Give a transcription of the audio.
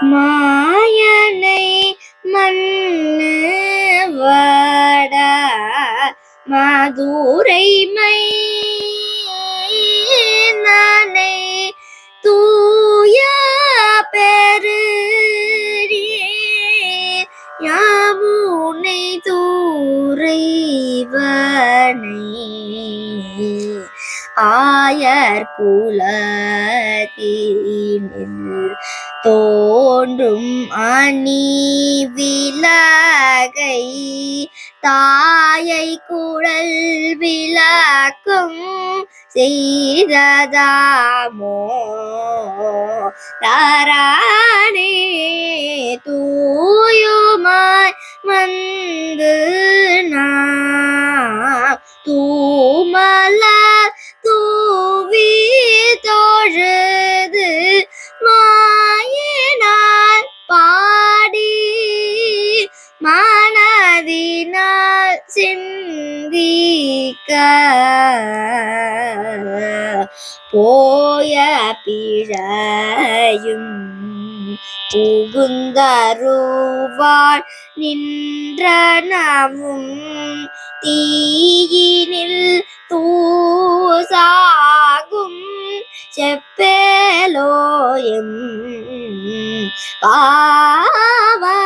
மாயனை மண்ணு வாடா வடா மை நானை தூய பெரு யாமுனை தூரைவனை. ஆயர் குலத்தினில் தோன்றும் அணி விலகை தாயை குழல் விளக்கும் செய்ததாமோ? தாரானே சிந்திக்க போய பிழையும் புகுந்தருவாள் நின்றனவும் தீயினில் தூசாகும். செப்பேலோயம் பாவா